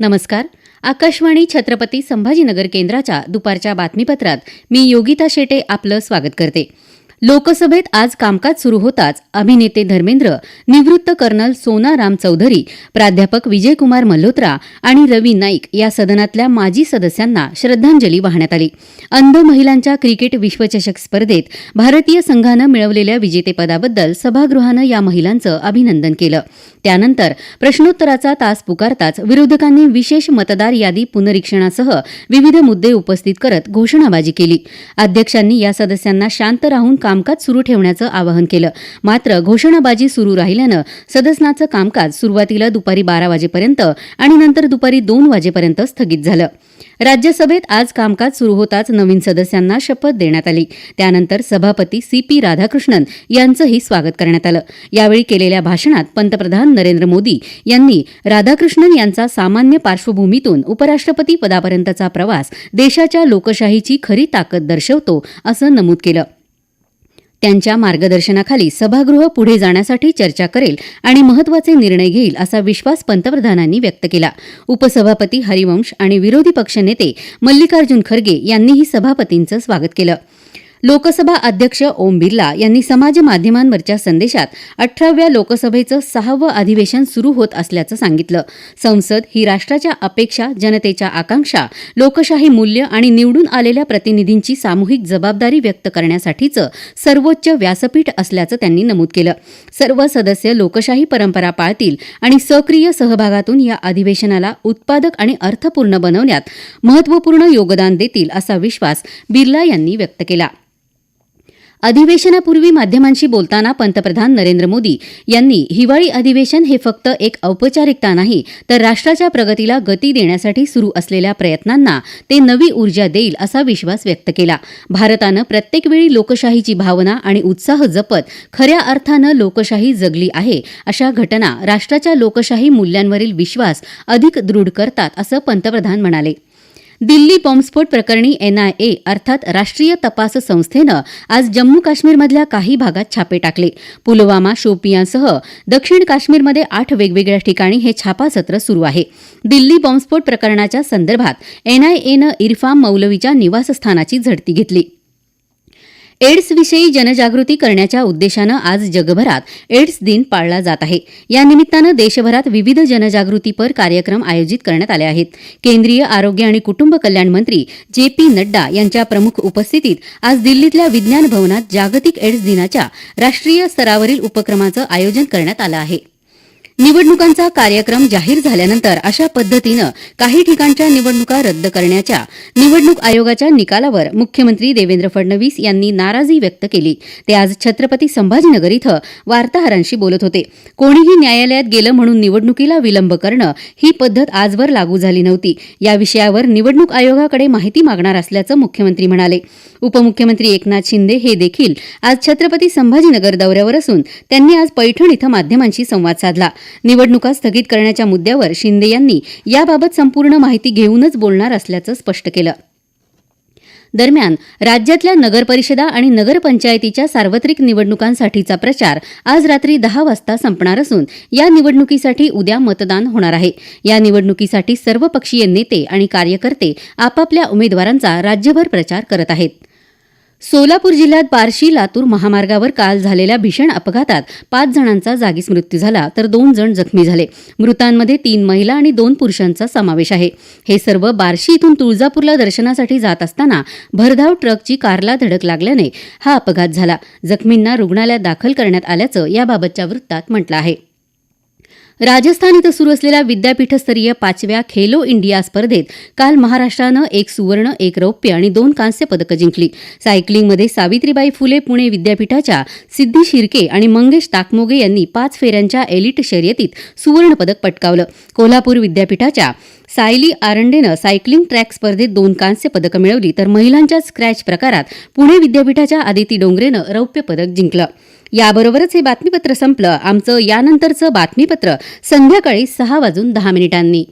नमस्कार. आकाशवाणी छत्रपती संभाजीनगर केंद्राच्या दुपारच्या बातमीपत्रात मी योगिता शेटे आपलं स्वागत करते. लोकसभेत आज कामकाज सुरू होताच अभिनेते धर्मेंद्र निवृत्त कर्नल सोना राम चौधरी प्राध्यापक विजयकुमार मल्होत्रा आणि रवी नाईक या सदनातल्या माजी सदस्यांना श्रद्धांजली वाहण्यात आली. अंध महिलांच्या क्रिकेट विश्वचषक स्पर्धेत भारतीय संघानं मिळवलेल्या विजेतेपदाबद्दल सभागृहानं या महिलांचं अभिनंदन केलं. त्यानंतर प्रश्नोत्तराचा तास पुकारताच विरोधकांनी विशेष मतदार यादी पुनरीक्षणासह विविध मुद्दे उपस्थित करत घोषणाबाजी केली. अध्यक्षांनी या सदस्यांना शांत राहून कामकाज सुरू ठेवण्याचं आवाहन केलं. मात्र घोषणाबाजी सुरू राहिल्यानं सदनाचं कामकाज सुरुवातीला दुपारी बारा वाजेपर्यंत आणि नंतर दुपारी दोन वाजेपर्यंत स्थगित झालं. राज्यसभेत आज कामकाज सुरू होताच नवीन सदस्यांना शपथ देण्यात आली. त्यानंतर सभापती सी पी राधाकृष्णन यांचंही स्वागत करण्यात आलं. यावेळी केलेल्या भाषणात पंतप्रधान नरेंद्र मोदी यांनी राधाकृष्णन यांचा सामान्य पार्श्वभूमीतून उपराष्ट्रपती पदापर्यंतचा प्रवास देशाच्या लोकशाहीची खरी ताकद दर्शवतो असं नमूद केलं. त्यांच्या मार्गदर्शनाखाली सभागृह पुढे जाण्यासाठी चर्चा करेल आणि महत्त्वाचे निर्णय घेईल असा विश्वास पंतप्रधानांनी व्यक्त केला. उपसभापती हरिवंश आणि विरोधी पक्षनेते मल्लिकार्जुन खरगे यांनीही सभापतींचं स्वागत केलं. लोकसभा अध्यक्ष ओम बिर्ला यांनी समाज माध्यमांवरच्या संदेशात अठराव्या लोकसभेचं सहावं अधिवेशन सुरू होत असल्याचं सांगितलं. संसद ही राष्ट्राच्या अपेक्षा जनतेच्या आकांक्षा लोकशाही मूल्य आणि निवडून आलेल्या प्रतिनिधींची सामूहिक जबाबदारी व्यक्त करण्यासाठीचं सर्वोच्च व्यासपीठ असल्याचं त्यांनी नमूद केलं. सर्व सदस्य लोकशाही परंपरा पाळतील आणि सक्रिय सहभागातून या अधिवेशनाला उत्पादक आणि अर्थपूर्ण बनवण्यात महत्त्वपूर्ण योगदान देतील असा विश्वास बिर्ला यांनी व्यक्त केला. अधिवेशनापूर्वी माध्यमांशी बोलताना पंतप्रधान नरेंद्र मोदी यांनी हिवाळी अधिवेशन हे फक्त एक औपचारिकता नाही तर राष्ट्राच्या प्रगतीला गती देण्यासाठी सुरू असलेल्या प्रयत्नांना ते नवी ऊर्जा देईल असा विश्वास व्यक्त केला. भारतानं प्रत्येक वेळी लोकशाहीची भावना आणि उत्साह जपत खऱ्या अर्थानं लोकशाही जगली आहे अशा घटना राष्ट्राच्या लोकशाही मूल्यांवरील विश्वास अधिक दृढ करतात असं पंतप्रधान म्हणाले. दिल्ली बॉम्बस्फोट प्रकरणी एनआयए अर्थात राष्ट्रीय तपास संस्थेनं आज जम्मू काश्मीरमधल्या काही भागात छापे टाकले. पुलवामा शोपियांसह दक्षिण काश्मीरमध्ये आठ वेगवेगळ्या ठिकाणी हे छापासत्र सुरू आहे. दिल्ली बॉम्बस्फोट प्रकरणाच्या संदर्भात एनआयएनं इरफाम मौलवीच्या निवासस्थानाची झडती घेतली. एड्सविषयी जनजागृती करण्याच्या उद्देशानं आज जगभरात एड्स दिन पाळला जात आहे. या निमित्तानं देशभरात विविध जनजागृतीपर कार्यक्रम आयोजित करण्यात आले आहेत. केंद्रीय आरोग्य आणि कुटुंब कल्याण मंत्री जे पी नड्डा यांच्या प्रमुख उपस्थितीत आज दिल्लीतल्या विज्ञान भवनात जागतिक एड्स दिनाच्या राष्ट्रीय स्तरावरील उपक्रमाचं आयोजन करण्यात आलं आहे. निवडणुकांचा कार्यक्रम जाहीर झाल्यानंतर अशा पद्धतीनं काही ठिकाणच्या निवडणुका रद्द करण्याच्या निवडणूक आयोगाच्या निकालावर मुख्यमंत्री देवेंद्र फडणवीस यांनी नाराजी व्यक्त केली. ते आज छत्रपती संभाजीनगर इथं वार्ताहरांशी बोलत होते. कोणीही न्यायालयात गेलं म्हणून निवडणुकीला विलंब करणं ही पद्धत आजवर लागू झाली नव्हती. या विषयावर निवडणूक आयोगाकडे माहिती मागणार असल्याचं मुख्यमंत्री म्हणाले. उपमुख्यमंत्री एकनाथ शिंदे हे देखील आज छत्रपती संभाजीनगर दौऱ्यावर असून त्यांनी आज पैठण इथं माध्यमांशी संवाद साधला. निवडणुका स्थगित करण्याच्या मुद्द्यावर शिंदे यांनी याबाबत संपूर्ण माहिती घेऊनच बोलणार असल्याचं स्पष्ट केलं. दरम्यान राज्यातल्या नगरपरिषदा आणि नगरपंचायतीच्या सार्वत्रिक निवडणुकांसाठीचा प्रचार आज रात्री दहा वाजता संपणार असून या निवडणुकीसाठी उद्या मतदान होणार आहे. या निवडणुकीसाठी सर्वपक्षीय नेते आणि कार्यकर्ते आपापल्या उमेदवारांचा राज्यभर प्रचार करत आहेत. सोलापूर जिल्ह्यात बार्शी लातूर महामार्गावर काल झालेल्या भीषण अपघातात पाच जणांचा जागीच मृत्यू झाला तर दोन जण जखमी झाले. मृतांमध्ये तीन महिला आणि दोन पुरुषांचा समावेश आहे. हे सर्व बार्शी इथून तुळजापूरला दर्शनासाठी जात असताना भरधाव ट्रकची कारला धडक लागल्याने हा अपघात झाला. जखमींना रुग्णालयात दाखल करण्यात आल्याचं याबाबतच्या वृत्तात म्हटलं आहे. राजस्थान इथं सुरू असलेल्या विद्यापीठस्तरीय पाचव्या खेलो इंडिया स्पर्धेत काल महाराष्ट्रानं एक सुवर्ण एक रौप्य आणि दोन कांस्य पदकं जिंकली. सायकलिंगमध्ये सावित्रीबाई फुले पुणे विद्यापीठाच्या सिद्धी शिर्के आणि मंगेश ताकमोगे यांनी पाच फेऱ्यांच्या एलिट शर्यतीत सुवर्ण पदक पटकावलं. कोल्हापूर विद्यापीठाच्या सायली आरंडेनं सायकलिंग ट्रॅक स्पर्धेत दोन कांस्य पदकं मिळवली तर महिलांच्या स्क्रॅच प्रकारात पुणे विद्यापीठाच्या आदिती डोंगरेनं रौप्य पदक जिंकलं. याबरोबरच हे बातमीपत्र संपलं. आमचं यानंतरचं बातमीपत्र संध्याकाळी सहा वाजून दहा मिनिटांनी.